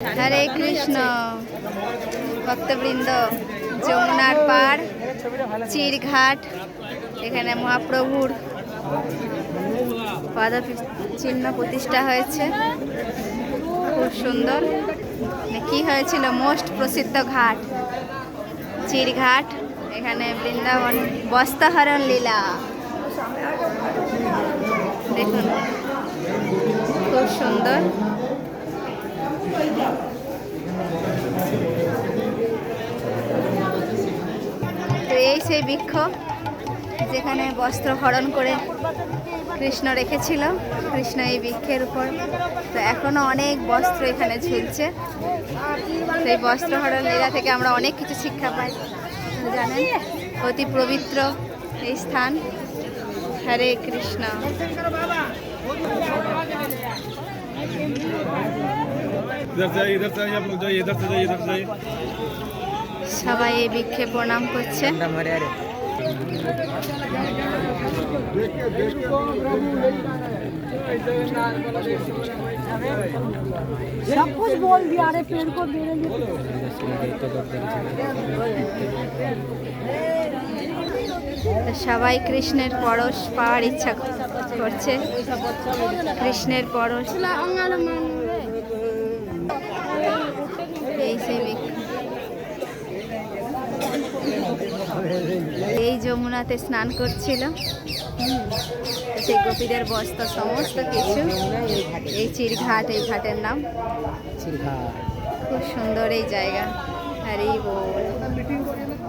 হরে কৃষ্ণ। ভক্তবৃন্দ, যমুনার পাড়, চিরঘাট, এখানে মহাপ্রভুর পাদ চিহ্ন প্রতিষ্ঠা হয়েছে। খুব সুন্দর। মানে কি হয়েছিল? মোস্ট প্রসিদ্ধ ঘাট। চিরঘাট, এখানে বৃন্দাবন, বস্ত্রহরণ লীলা। দেখুন, খুব সুন্দর। তো এই সেই বৃক্ষ যেখানে বস্ত্র হরণ করে কৃষ্ণ রেখেছিল, কৃষ্ণ এই বৃক্ষের উপর। তো এখনও অনেক বস্ত্র এখানে ঝুলছে। সেই বস্ত্র হরণ লীলা থেকে আমরা অনেক কিছু শিক্ষা পাই। জানেন? অতি পবিত্র এই স্থান। হরে কৃষ্ণ। সবাই এই বৃক্ষে প্রণাম করছে सब कुछ बोल दिया अरे पेड़ को मेरे लिए তো সবাই কৃষ্ণের পরশ পাওয়ার ইচ্ছা করছে কৃষ্ণের পরশ যমুনাতে স্নান করছিল সেই গোপীদের বস্ত্র সমস্ত কিছু। এই চিরঘাট এই ঘাটের নাম। খুব সুন্দর এই জায়গা। আর বল।